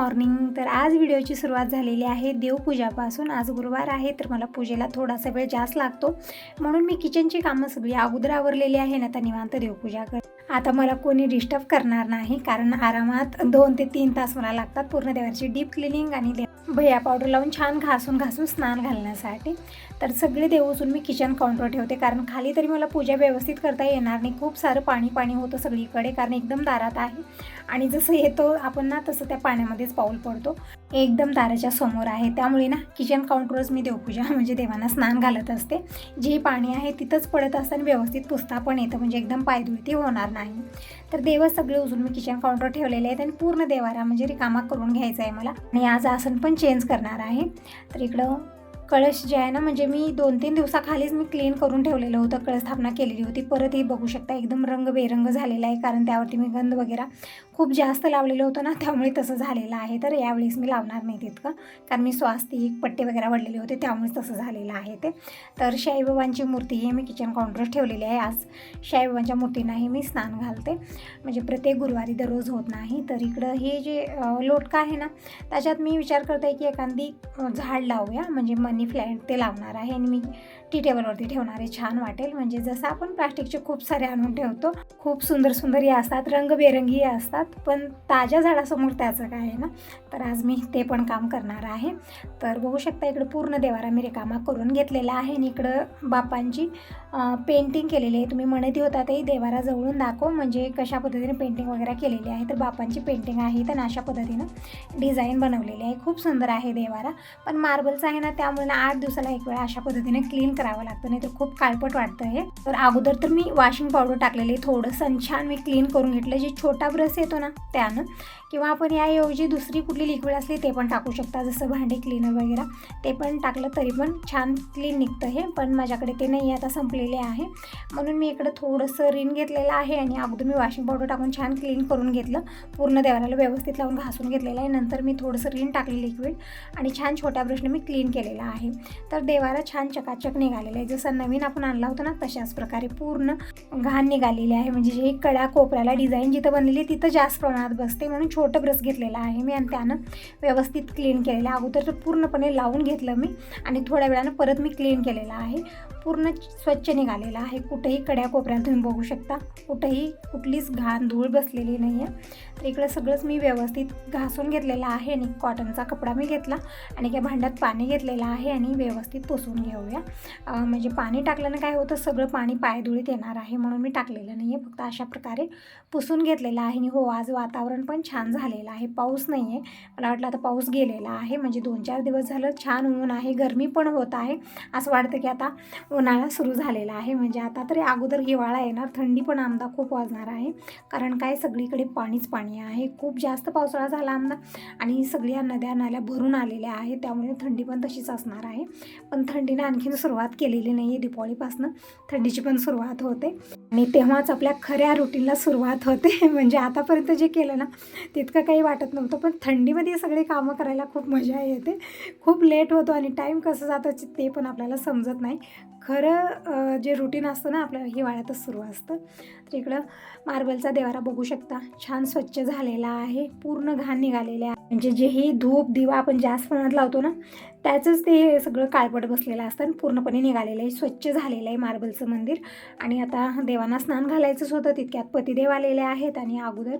Morning. तर आज व्हिडिओची सुरुवात झालेली आहे देवपूजापासून आज गुरुवार आहे तर मला पूजेला थोडासा वेळ जास्त लागतो. म्हणून मी किचनची कामं सगळी अगोदर आवरलेली आहे ना आता निवांत देवपूजा कर आता मला कोणी डिस्टर्ब करणार नाही कारण आरामात दोन ते तीन तास मला लागतात पूर्ण देवाची डीप क्लिनिंग आणि दे भैया पावडर लावून छान घासून घासून स्नान घालण्यासाठी. तर सगळे देव उचलून मी किचन काउंटरवर ठेवते कारण खाली तरी मला पूजा व्यवस्थित करता येणार नाही. खूप सारं पाणी पाणी होतं सगळीकडे कारण एकदम दारात आहे. आणि जसं येतो आपण ना तसं त्या पाण्यामध्येच पाऊल पडतो. एकदम दाराच्या समोर आहे. त्यामुळे ना किचन काउंटरच मी देवपूजा म्हणजे देवांना स्नान घालत असते. जे पाणी आहे तिथंच पडत असतं आणि व्यवस्थित पुसता पण येतं म्हणजे एकदम पायदुळती होणार नाही. तर देव सगळे उचलून मी किचन काउंटर ठेवलेले आहेत आणि पूर्ण देवारा म्हणजे रिकामा करून घ्यायचा आहे मला. आणि आज आसन पण चेंज करणार आहे. तर इकडं कळश जे आहे ना म्हणजे मी दोन तीन दिवसाखालीच मी क्लीन करून ठेवलेलं होतं कळस स्थापना केलेली होती. परत हे बघू शकता एकदम रंग बेरंग झालेला आहे कारण त्यावरती मी गंध वगैरे खूप जास्त लावलेलं होतं ना त्यामुळे तसं झालेलं आहे. तर यावेळेस मी लावणार नाही तितकं कारण मी स्वास्तिक पट्टे वगैरे वडलेले होते त्यामुळेच तसं झालेलं आहे ते. तर शाईबाबांची मूर्ती ही मी किचन काउंटरच ठेवलेली आहे. आज शाईबाबांच्या मूर्तींनाही मी स्नान घालते. म्हणजे प्रत्येक गुरुवारी दररोज होत नाही. तर इकडं हे जे लोटका आहे ना त्याच्यात मी विचार करते की एखादी झाड लावूया. म्हणजे मनी प्लॅन्ट ते लावणार आहे आणि मी टी टेबलवरती ठेवणारे छान वाटेल. म्हणजे जसं आपण प्लास्टिकचे खूप सारे आणून ठेवतो खूप सुंदर सुंदर हे असतात रंगबेरंगी असतात पण ताज्या झाडासमोर त्याचं काय आहे ना? तर आज मी ते पण काम करणार आहे. तर बघू शकता इकडं पूर्ण देवारा मी रिकामा करून घेतलेला आहे आणि इकडं बापांची पेंटिंग केलेली आहे. तुम्ही म्हणत होता ते देवारा जवळून दाखव. म्हणजे कशा पद्धतीने पेंटिंग वगैरे केलेली आहे. तर बापांची पेंटिंग आहे तर अशा पद्धतीनं डिझाईन बनवलेली आहे. खूप सुंदर आहे देवारा. पण मार्बल्स आहे ना त्यामुळे आठ दिवसाला एक वेळा अशा पद्धतीने क्लीन करावं लागतं नाही तर खूप काळपट वाटतं हे. तर अगोदर तर मी वॉशिंग पावडर टाकलेली आहे थोडंसं छान मी क्लीन करून घेतलं. जे छोटा ब्रश येतो ना त्यानं. किंवा आपण याऐवजी दुसरी कुठली लिक्विड असली ते पण टाकू शकता. जसं भांडे क्लीनर वगैरे ते पण टाकलं तरी पण छान क्लीन निघतं हे. पण माझ्याकडे ते नाही आता संपलेले आहे. म्हणून मी इकडं थोडंसं रिन घेतलेलं आहे आणि अगोदर मी वॉशिंग पावडर टाकून छान क्लीन करून घेतलं. पूर्ण देवाला व्यवस्थित लावून घासून घेतलेलं आहे. नंतर मी थोडंसं रिन टाकलं लिक्विड आणि छान छोट्या ब्रशने मी क्लीन केलेलं आहे. तर देवाला छान चकाचक निघालेलं आहे जसं नवीन आपण आणला होता ना तशाच प्रकारे पूर्ण घाण निघालेली आहे. म्हणजे जे कळ्या कोपऱ्याला डिझाईन जिथं बनलेली तिथं जास्त प्रमाणात बसते. म्हणून छोटं ब्रश घेतलेलं आहे मी आणि त्यानं व्यवस्थित क्लीन केलेलं आहे. अगोदर तर पूर्णपणे लावून घेतलं मी आणि थोड्या वेळानं परत मी क्लीन केलेलं आहे. पूर्ण स्वच्छ निघालेलं आहे. कुठेही कड्या कोपऱ्यात तुम्ही बघू शकता. कुठेही कुठलीच घाण धूळ बसलेली नाही आहे तर इकडं सगळंच मी व्यवस्थित घासून घेतलेलं आहे आणि कॉटनचा कपडा मी घेतला आणि त्या भांड्यात पाणी घेतलेलं आहे आणि व्यवस्थित पुसून घेऊया. म्हणजे पाणी टाकल्यानं काय होतं सगळं पाणी पायधुळीत येणार आहे म्हणून मी टाकलेलं नाही आहे फक्त अशा प्रकारे पुसून घेतलेलं आहे आणि हो आज वातावरण पण छान झालेलं आहे. पाऊस नाही आहे मला वाटलं आता पाऊस गेलेला आहे. म्हणजे दोन चार दिवस झालं छान ऊन आहे गरमी पण होत आहे. असं वाटतं की आता उन्हाळा सुरू झालेला आहे. म्हणजे आता तरी अगोदर हिवाळा येणार थंडी पण आमदा खूप वाजणार आहे. कारण काय सगळीकडे पाणीच पाणी आहे. खूप जास्त पावसाळा झाला आमदा आणि सगळ्या नद्या नाल्या भरून आलेल्या आहेत. त्यामुळे थंडी पण तशीच असणार आहे. पण थंडीनं आणखीन सुरुवात केलेली नाही आहे दिपावलीपासनं थंडीची पण सुरुवात होते. आणि तेव्हाच आपल्या खऱ्या रुटीनला सुरुवात होते. म्हणजे आतापर्यंत जे केलं ना तितकं काही वाटत नव्हतं. पण थंडीमध्ये सगळे कामं करायला खूप मजा येते. खूप लेट होतो आणि टाईम कसं जातं ते पण आपल्याला समजत नाही. खरं जे रुटीन असतं ना आपल्याला हिवाळ्यातच सुरू असतं. तर इकडं मार्बलचा देवारा बघू शकता. छान स्वच्छ झालेला आहे. पूर्ण घाण निघालेले आहे. म्हणजे जे ही धूप दिवा आपण जास्त प्रमाणात लावतो ना त्याचंच ते सगळं काळपट बसलेलं असतं आणि पूर्णपणे निघालेलं आहे. स्वच्छ झालेलं आहे मार्बलचं मंदिर. आणि आता देवांना स्नान घालायचंच होतं तितक्यात पतिदेव आलेले आहेत आणि अगोदर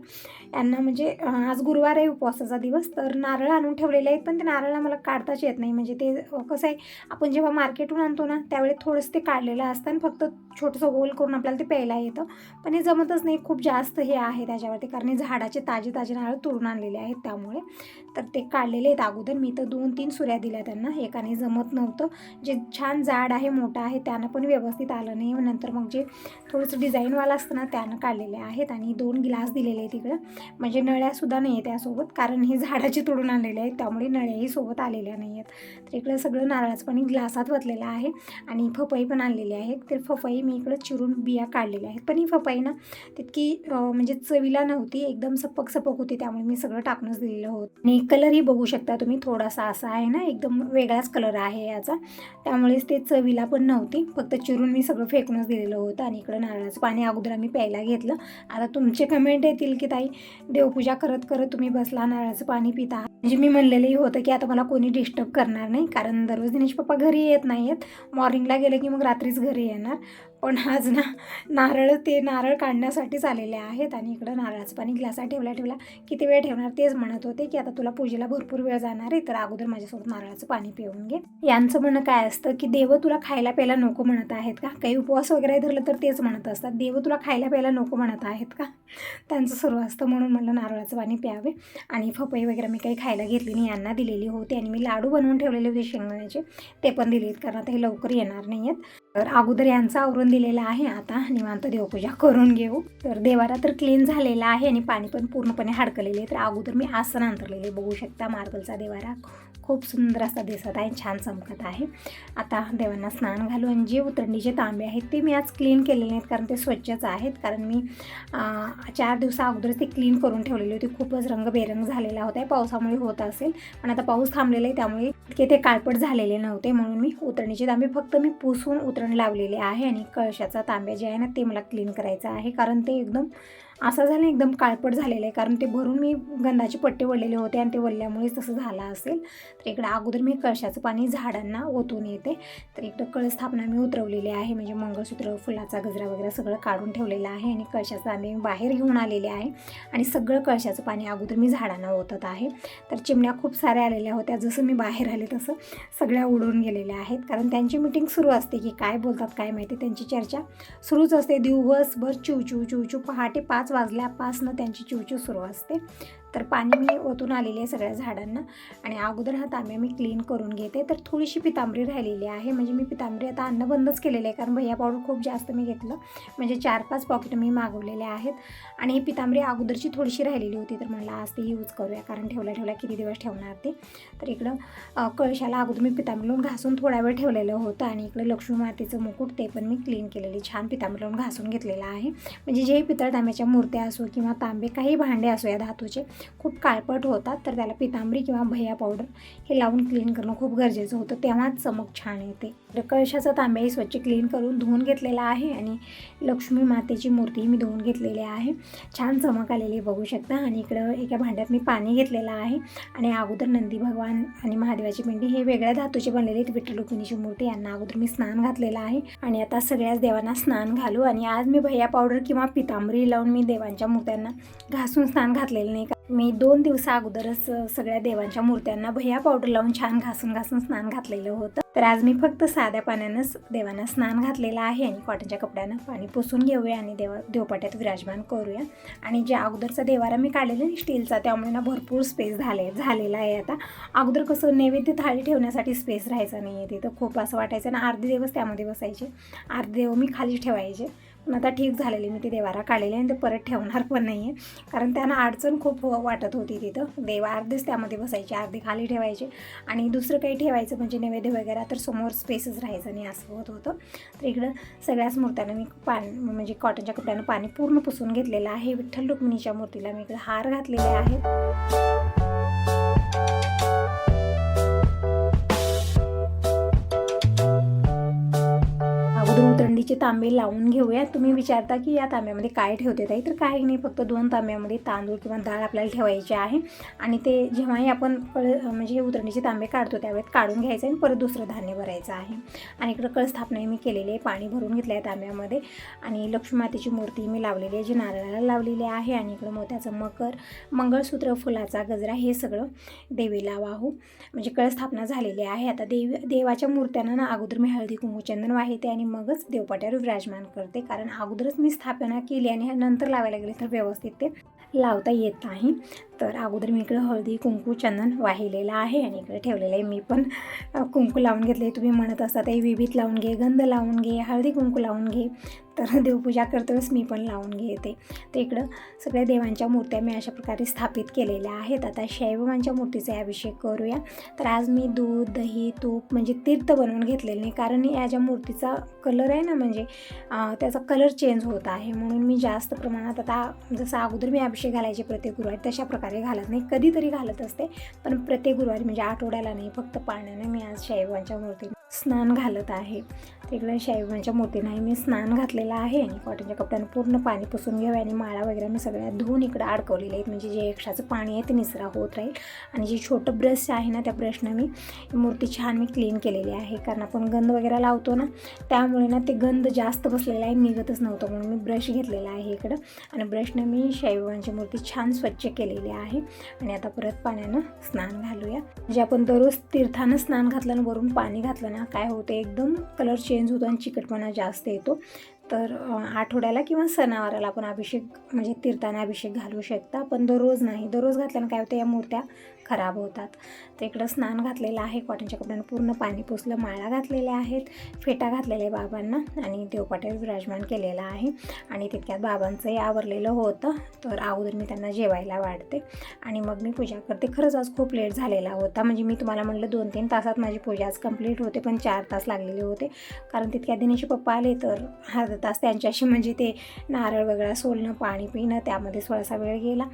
यांना म्हणजे आज गुरुवार आहे उपवासाचा दिवस तर नारळ आणून ठेवलेले आहेत पण ते नारळ मला काढताच येत नाही. म्हणजे ते कसं आहे आपण जेव्हा मार्केटहून आणतो ना त्यावेळी थोडंसं ते काढलेलं असतं आणि फक्त छोटंसं होल करून आपल्याला ते प्यायला येतं. पण हे जमतच नाही. खूप जास्त हे आहे त्याच्यावरती कारण हे झाडाचे ताजे ताजे नारळ तोडून आणलेले आहेत त्यामुळे. तर ते काढलेले आहेत अगोदर. मी तर दोन तीन सुऱ्या दिल्या त्यांना एकाने जमत नव्हतं. जे छान जाड आहे मोठं आहे त्यानं पण व्यवस्थित आलं नाही. नंतर मग जे थोडंसं डिझाईनवालं असतं ना त्यानं काढलेले आहेत आणि दोन ग्लास दिलेले आहेत तिकडं म्हणजे नळ्यासुद्धा नाही आहे त्यासोबत कारण हे झाडाचे तोडून आलेले आहेत. त्यामुळे नळ्याही सोबत आलेल्या नाही आहेत. तर इकडं सगळं नारळाचं पाणी ग्लासात वतलेलं आहे आणि फपई पण आणलेली आहेत तर फपई मी इकडं चिरून बिया काढलेल्या आहेत. पण ही फपई ना तितकी म्हणजे चवीला नव्हती एकदम सपक सपक होती. त्यामुळे मी सगळं टाकूनच दिलेलं होतं. आणि कलरही बघू शकता तुम्ही थोडासा असा आहे ना एकदम वेगळाच कलर आहे याचा. त्यामुळेच ते चवीला पण नव्हती. फक्त चिरून मी सगळं फेकूनच दिलेलं होतं आणि इकडं नारळाचं पाणी अगोदर आम्ही प्यायला घेतलं. आता तुमचे कमेंट येतील की ताई देवपूजा करत करत तुम्ही बसला नारळाचं पाणी पिता. म्हणजे मी म्हणलेलंही होतं की आता मला कोणी डिस्टर्ब करणार नाही कारण दररोज दिनेश पप्पा घरी येत नाही आहेत मॉर्निंगला गेले की मग रात्रीच घरी येणार. पण आज ना नारळ ते नारळ काढण्यासाठीच आलेले आहेत आणि इकडं नारळाचं पाणी ग्लासात ठेवला ठेवला किती वेळ ठेवणार तेच म्हणत होते की आता तुला पूजेला भरपूर वेळ जाणार आहे तर अगोदर माझ्यासोबत नारळाचं पाणी पिऊन घे. यांचं म्हणणं काय असतं की देव तुला खायला प्यायला नको म्हणत आहेत का? काही उपवास वगैरे धरलं तर तेच म्हणत असतात. देव तुला खायला प्यायला नको म्हणत आहेत का? त्यांचं सुरू असतं म्हणून मला नारळाचं पाणी प्यावे. आणि फपई वगैरे मी काही खायला घेतली नाही यांना दिलेली होती. आणि मी लाडू बनवून ठेवलेले होते शेंगदाण्याचे. ते पण दिलेत कारण आता हे लवकर येणार नाही आहेत तर अगोदर यांचं आवरून दिलेलं आहे. आता निवांत देवपूजा करून घेऊ. तर देवारा तर क्लीन झालेला आहे आणि पाणी पण पूर्णपणे हाडकलेले आहे. तर अगोदर मी आसन अंतरलेले बघू शकता मार्बलचा देवारा खूप सुंदर असा दिसत आहे. छान चमकत आहे. आता देवांना स्नान घालू आणि जे उतरणीचे तांबे आहेत ते मी आज क्लीन केलेले नाहीत कारण ते स्वच्छच आहेत. कारण मी चार दिवसा अगोदर ते क्लीन करून ठेवलेली होती. खूपच रंगबेरंग झालेला होता. पावसामुळे होत असेल. पण आता पाऊस थांबलेला आहे. त्यामुळे इतके ते काळपट झालेले नव्हते. म्हणून मी उतरणीचे तांबे फक्त मी पुसून उतरण लावलेले आहे आणि कळशाचा तांब्या जे आहे ना ते मला क्लीन करायचं आहे. कारण ते एकदम असं झालं एकदम काळपट झालेलं आहे. कारण ते भरून मी गंधाचे पट्टे वळलेले होते आणि ते वळल्यामुळेच तसं झालं असेल. तर इकडं अगोदर मी कळशाचं पाणी झाडांना ओतून येते. तर इकडं कळस्थापना मी उतरवलेली आहे. म्हणजे मंगळसूत्र फुलाचा गजरा वगैरे सगळं काढून ठेवलेलं आहे आणि कळशाचं आम्ही बाहेर घेऊन आलेले आहे. आणि सगळं कळशाचं पाणी अगोदर मी झाडांना ओतत आहे. तर चिमण्या खूप साऱ्या आलेल्या होत्या. जसं मी बाहेर आले तसं सगळ्या उडून गेलेल्या आहेत. कारण त्यांची मिटिंग सुरू असते की काय बोलतात काय माहिती. त्यांची चर्चा सुरूच असते. दिवसभर चिवचू चिवचू पहाटे पाच वाजल्यापासनं त्यांची चिवचू सुरू असते. तर पाणी मी ओतून आलेली आहे सगळ्या झाडांना. आणि अगोदर हा तांब्या मी क्लीन करून घेते. तर थोडीशी पितांबरी राहिलेली आहे. म्हणजे मी पितांबरी आता अन्न बंदच केलेलं आहे. कारण भैया पावडर खूप जास्त मी घेतलं. म्हणजे चार पाच पॉकेट मी मागवलेले आहेत. आणि ही पितांबरी अगोदरची थोडीशी राहिलेली होती. तर म्हणलं आज ती यूज करूया. कारण ठेवल्या ठेवल्या किती दिवस ठेवणार ते. तर इकडं कळशाला अगोदर मी पितांबरी लावून घासून थोडा वेळ ठेवलेलं होतं. आणि इकडं लक्ष्मी मातेचं मुकुट ते पण मी क्लीन केलेली छान पितांबरी लावून घासून घेतलेलं आहे. म्हणजे जे पितळ तांब्याच्या मूर्त्या असो किंवा तांबे काही भांडे असो या धातूचे खूप काळपट होतात तर त्याला पितांबरी किंवा भैया पावडर हे लावून क्लीन करणं खूप गरजेचं होतं. तेव्हाच चमक छान येते. तर कळशाचा तांब्याही स्वच्छ क्लीन करून धुवून घेतलेला आहे आणि लक्ष्मी मातेची मूर्ती मी धुवून घेतलेली आहे. छान चमक आलेली बघू शकता. आणि इकडं एका भांड्यात मी पाणी घेतलेलं आहे. आणि अगोदर नंदी भगवान आणि महादेवाची पिंडी हे वेगळ्या धातूचे बनलेले आहेत. विठ्ठल रुक्मिणीची मूर्ती यांना अगोदर मी स्नान घातलेलं आहे. आणि आता सगळ्याच देवांना स्नान घालू. आणि आज मी भैया पावडर किंवा पितांबरी लावून मी देवांच्या मूर्त्यांना घासून स्नान घातलेलं नाही. का मी दोन दिवसा अगोदरच सगळ्या देवांच्या मूर्त्यांना भैया पावडर लावून छान घासून घासून स्नान घातलेलं होतं. तर आज मी फक्त साध्या पाण्यानंच देवांना स्नान घातलेलं आहे आणि कॉटनच्या कपड्यानं पाणी पुसून घेऊया आणि देवा देवपाट्यात विराजमान करूया. आणि जे अगोदरचा देवारा मी काढलेला आहे स्टीलचा त्यामुळे ना भरपूर स्पेस झाले झालेला आहे आता. अगोदर कसं नैवेद्य थाळी ठेवण्यासाठी स्पेस राहायचा नाही आहे तिथं. खूप असं वाटायचं ना अर्धे दिवस त्यामध्ये बसायचे. अर्धे देव मी खाली ठेवायचे. पण आता ठीक झालेले मी ते देवारा काढलेले आणि ते परत ठेवणार पण नाही आहे कारण त्यांना अडचण खूप वाटत होती तिथं. देवा अर्धेच त्यामध्ये बसायचे अर्धे खाली ठेवायचे आणि दुसरं काही ठेवायचं म्हणजे नैवेद्य वगैरे तर समोर स्पेसच राहायचं नाही असं होत होतं. तर इकडं सगळ्याच मूर्त्यांना मी पाणी म्हणजे कॉटनच्या कपड्यानं पाणी पूर्ण पुसून घेतलेलं आहे. विठ्ठल रुक्मिणीच्या मूर्तीला मी इकडे हार घातलेले आहेत अगोदर तांबे लावून घेऊया. तुम्ही विचारता की या तांब्यामध्ये काय ठेवते ताई? तर काही नाही फक्त दोन तांब्यामध्ये तांदूळ किंवा डाळ आपल्याला ठेवायची आहे. आणि ते जेव्हाही आपण कळ म्हणजे हे तांबे काढतो त्यावेळेस काढून घ्यायचं आणि परत दुसरं धान्य भरायचं आहे. आणि इकडं कळस्थापनाही मी केलेली आहे पाणी भरून घेतलं आहे तांब्यामध्ये. आणि लक्ष्मी मातेची मूर्ती मी लावलेली आहे जी नारळाला लावलेली आहे. आणि इकडं मोत्याचं मकर मंगळसूत्र फुलाचा गजरा हे सगळं देवीला वाहू. म्हणजे कळस्थापना झालेली आहे. आता देवी देवाच्या मूर्त्यांना ना अगोदर मी हळदी कुंकू चंदन वाहिते आणि मगच देवपाट्यावर विराजमान करते. कारण अगोदरच मी स्थापना केली आणि नंतर लावायला गेले तर व्यवस्थित ते लावता येत नाही. तर अगोदर मी इकडं हळदी कुंकू चंदन वाहिलेलं आहे आणि इकडे ठेवलेलं आहे. मी पण कुंकू लावून घेतले. तुम्ही म्हणत असता ते विभीत लावून घे गंध लावून घे हळदी कुंकू लावून घे. तर देवपूजा करतोच मी पण लावून घेते. तर इकडं सगळ्या देवांच्या मूर्त्या मी अशा प्रकारे स्थापित केलेल्या आहेत. आता शैवमांच्या मूर्तीचा अभिषेक करूया. तर आज मी दूध दही तूप म्हणजे तीर्थ बनवून घेतलेलं नाही. कारण या ज्या मूर्तीचा कलर आहे ना म्हणजे त्याचा कलर चेंज होत आहे. म्हणून मी जास्त प्रमाणात आता जसं अगोदर मी अभिषेक घालायचे प्रत्येक गुरुवारी तशा प्रकारे घालत नाही कधीतरी घालत असते. पण प्रत्येक गुरुवारी म्हणजे आठवड्याला नाही फक्त पाण्याने मी आज शैवांच्या मूर्ती स्नान घालत आहे. तिकडे शैवांच्या मूर्तीने मी स्नान घातलेलं आहे. आणि कॉटनच्या कपड्यानं पूर्ण पाणी पुसून घ्यावे आणि माळा वगैरे मी सगळ्या धुवून इकडं अडकवलेले आहेत. म्हणजे जे एक्स्ट्राचं पाणी आहे ते निचरा होत राहील. आणि जे छोटं ब्रश आहे ना त्या ब्रशनं मी मूर्ती छान मी क्लीन केलेली आहे. कारण आपण गंध वगैरे लावतो ना त्यामुळे ना ते गंध जास्त बसलेला आहे. निघतच नव्हतं म्हणून मी ब्रश घेतलेला आहे इकडं. आणि ब्रशनं मी शाईबाबांची मूर्ती छान स्वच्छ केलेली आहे. आणि आता परत पाण्यानं स्नान घालूया. म्हणजे आपण दररोज तीर्थानं स्नान घातलं आणि वरून पाणी घातलं ना काय होतं एकदम कलर चेंज होतो आणि चिकटपणा जास्त येतो. तर आठवड्याला किंवा सणावाराला आपण अभिषेक म्हणजे तीर्थाने अभिषेक घालू शकता. पण दररोज नाही. दररोज घातल्यानं काय होतं या मूर्त्या खराब होतात. तर इकडं स्नान घातलेलं आहे. कॉटनच्या कपड्यानं पूर्ण पाणी पुसलं. माळा घातलेल्या आहेत. फेटा घातलेले बाबांना. आणि देवपाट्यावर विराजमान केलेला आहे. आणि तितक्यात बाबांचंही आवरलेलं होतं. तर अगोदर मी त्यांना जेवायला वाढते. आणि मग मी पूजा करते. खरंच आज खूप लेट झालेला होता. म्हणजे मी तुम्हाला म्हणलं दोन तीन तासात माझी पूजा आज कंप्लीट होते. पण चार तास लागलेले होते. कारण तितक्या दिनेशी पप्पा आले तर अर्धा तास त्यांच्याशी म्हणजे ते नारळ वगैरे सोलणं पाणी पिणं त्यामध्ये थोडासा वेळ गेला.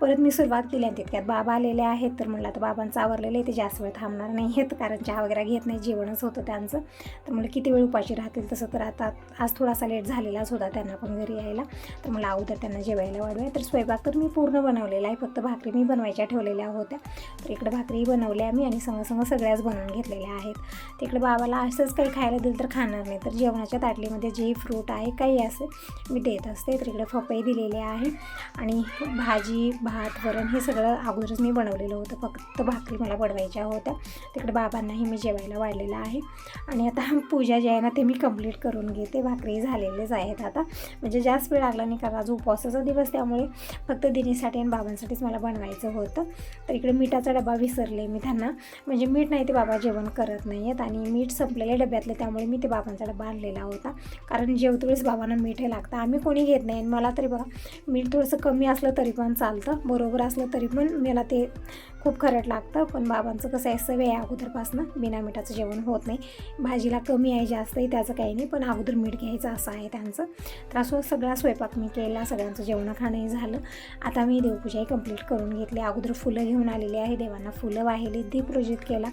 परत मी सुरुवात केली आणि तितक्यात बाबा आलेले आहेत. तर म्हणलं आता बाबांचं आवरलेलं आहे ते जास्त वेळ थांबणार नाही आहेत कारण चहा वगैरे घेत नाही जेवणच होतं त्यांचं. तर म्हणलं किती वेळ उपाशी राहतील तसं तर आता आज थोडासा लेट झालेलाच होता त्यांना पण घरी यायला. तर मला अगोदर त्यांना जेवायला वाढवाय तर स्वयंपाक तर मी पूर्ण बनवलेला आहे फक्त भाकरी मी बनवायच्या ठेवलेल्या होत्या. तर इकडे भाकरी बनवल्या मी आणि संग संग सगळ्याच बनवून घेतलेल्या आहेत. तिकडे बाबाला असंच काही खायला दिलं तर खाणार नाही. तर जेवणाच्या ताटलीमध्ये जे फ्रूट आहे काही असेल मी देत असते. तर इकडे फपई दिलेले आहे आणि भाजी भात वरण हे सगळं अगोदरच मी बनवलेलं होतं. फक्त भाकरी मला बनवायच्या होत्या. तिकडे बाबांनाही मी जेवायला वाढलेलं आहे. आणि आता पूजा जी आहे ना ते मी कंप्लीट करून घेते. भाकरी झालेलेच आहेत आता. म्हणजे जास्त वेळ लागला नाही कारण आज उपवासाचा दिवस त्यामुळे फक्त दिनीसाठी आणि बाबांसाठीच मला बनवायचं होतं. तर इकडे मिठाचा डबा विसरले मी त्यांना. म्हणजे मीठ नाही ते बाबा जेवण करत नाही आहेत आणि मीठ संपलेल्या डब्यातलं त्यामुळे मी ते बाबांचा डबा आणलेला होता. कारण जेवतो वेळेस बाबांना मीठ हे लागतं आम्ही कोणी घेत नाही. आणि मला तरी बघा मीठ थोडंसं कमी असलं तरी पण चालतं. बरोबर असलं तरी पण मला ते खूप खरट लागतं पण बाबांचं कसं आहे सवय आहे अगोदरपासनं. बिना मिठाचं जेवण होत नाही. भाजीला कमी आहे जास्त आहे त्याचं काही नाही पण अगोदर मीठ घ्यायचं असं आहे त्यांचं. तर असं सगळा स्वयंपाक मी केला सगळ्यांचं जेवण खाणंही झालं. आता मी देवपूजाही कंप्लीट करून घेतली. अगोदर फुलं घेऊन आलेली आहे देवांना फुलं वाहिली दीप प्रज्वलित केला.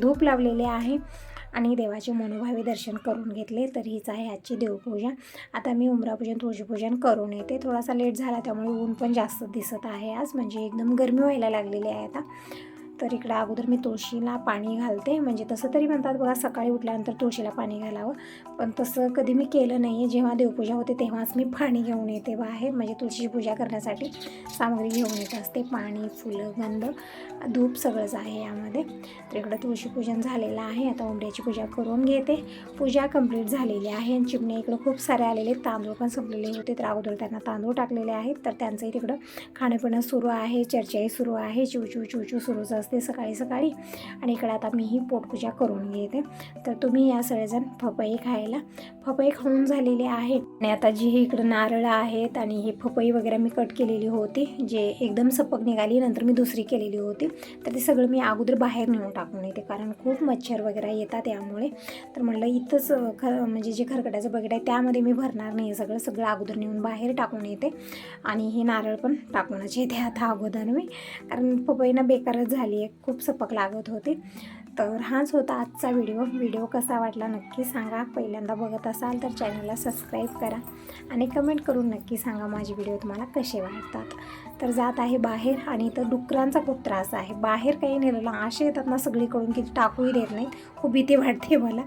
धूप लावलेले आहे. आणि देवाचे मनोभावे दर्शन करून घेतले तर हीच आहे आजची देवपूजा. आता मी उमरापूजन तुळशीपूजन करून येते. थोडासा लेट झाला त्यामुळे ऊन पण जास्त दिसत आहे आज. म्हणजे एकदम गरमी व्हायला लागलेली आहे आता. तर इकडं अगोदर मी तुळशीला पाणी घालते. म्हणजे तसं तरी म्हणतात बघा सकाळी उठल्यानंतर तुळशीला पाणी घालावं. पण तसं कधी मी केलं नाही आहे जेव्हा देवपूजा होते तेव्हाच मी पाणी घेऊन येते बाहेर. म्हणजे तुळशीची पूजा करण्यासाठी सामग्री घेऊन येत असते. पाणी फुलं गंध धूप सगळंच आहे यामध्ये. तर इकडं तुळशीपूजन झालेलं आहे. आता उंबऱ्याची पूजा करून घेते. पूजा कंप्लीट झालेली आहे. आणि चिमणे इकडं खूप सारे आलेले तांदूळ पण संपलेले होते. तर अगोदर त्यांना तांदूळ टाकलेले आहेत. तर त्यांचंही तिकडं खाणंपिणं सुरू आहे. चर्चाही सुरू आहे. चिवचू चिवचू सुरूच असते सकाळी सकाळी. आणि इकडे आता मी ही पोटपूजा करून घेते तर तुम्ही या सगळेजण पपई खायला. पपई खाऊन झालेली आहे आणि आता जी हे इकडं नारळ आहेत आणि हे पपई वगैरे मी कट केलेली होती जे एकदम सपक निघाली नंतर मी दुसरी केलेली होती तर ते सगळं मी अगोदर बाहेर नेऊन टाकून येते. कारण खूप मच्छर वगैरे येतात यामुळे. तर म्हणलं इथंच खर ख म्हणजे जे खरकट्याचं बकेट आहे त्यामध्ये मी भरणार नाही. आहे सगळं सगळं अगोदर नेऊन बाहेर टाकून येते. आणि हे नारळ पण टाकूनच येते आता अगोदर मी. कारण पपईना बेकारच झाली आहे खूप सपक लागत होती. तर हाच होता आजचा व्हिडिओ व्हिडिओ कसा वाटला नक्की सांगा. पहिल्यांदा बघत असाल तर चॅनलला सबस्क्राईब करा आणि कमेंट करून नक्की सांगा माझे व्हिडिओ तुम्हाला कसे वाटतात. तर जात आहे बाहेर आणि इथं डुकरांचा खूप त्रास आहे. बाहेर काही नेलेलं असे येतात ना सगळीकडून की टाकूही देत नाहीत. खूप भीती वाटते मला.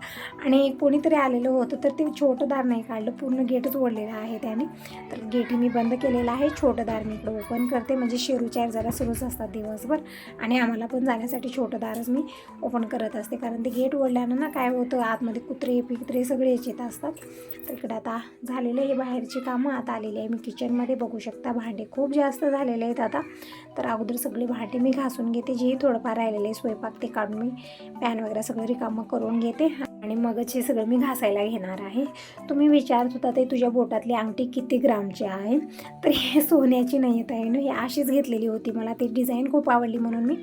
आणि कोणीतरी आलेलं होतं तर ते छोटं दार नाही काढलं. पूर्ण गेटच ओढलेलं आहे त्याने. तर गेट मी बंद केलेलं आहे. छोटं दार मी इकडं ओपन करते. म्हणजे शेरूच्या जरा सुरूच असतात दिवसभर. आणि आम्हाला पण जाण्यासाठी छोटं दारच मी ओपन पण करत असते. कारण ते गेट ओढल्यानं ना काय होतं आतमध्ये कुत्रे पित्रे सगळे येत असतात. तर इकडे आता झालेले हे बाहेरची कामं आता आलेली आहे. मी किचनमध्ये बघू शकता भांडे खूप जास्त झालेले आहेत आता. तर अगोदर सगळे भांडे मी घासून घेते जे थोडंफार राहिलेले आहे स्वयंपाक ते काढून मी पॅन वगैरे सगळं रिकामं करून घेते. आणि मगच हे सगळं मी घासायला घेणार आहे. तुम्ही विचारत होता ते तुझ्या बोटातली अंगठी किती ग्रामची आहे? तर हे सोन्याची नाही येत आहे ना ही अशीच घेतलेली होती. मला ती डिझाईन खूप आवडली म्हणून मी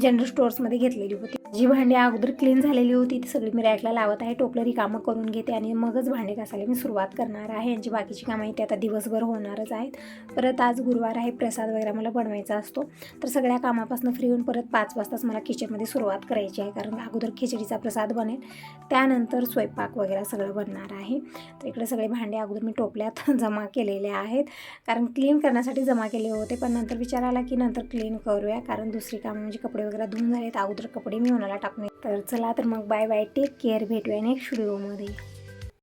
जनरल स्टोअर्समध्ये घेतलेली होती. जी भांडी अगोदर क्लीन झालेली होती ती सगळी मी रॅकला लावत आहे. टोपलं रिकामं करून घेते आणि मगच भांडे घासायला मी सुरुवात करणार आहे. यांची बाकीची कामं आहेत ती आता दिवसभर होणारच आहेत. परत आज गुरुवार आहे प्रसाद वगैरे मला बनवायचा असतो. तर सगळ्या कामापासून फ्री होऊन परत पाच वाजताच मला किचनमध्ये सुरुवात करायची आहे. कारण अगोदर खिचडीचा प्रसाद बनेल त्यानंतर स्वयंपाक वगैरे सगळं बनणार आहे. तर इकडे सगळे भांडे अगोदर मी टोपल्यात जमा केलेले आहेत. कारण क्लीन करण्यासाठी जमा केले होते पण नंतर विचार आला की नंतर क्लीन करूया. कारण दुसरी कामं म्हणजे कपडे वगैरे धुवून झालेत. अगोदर कपडे मी उन्हाला टाकून तर चला तर मग बाय बाय. Take care. भेटूया नेक्स्ट व्हिडिओमध्ये.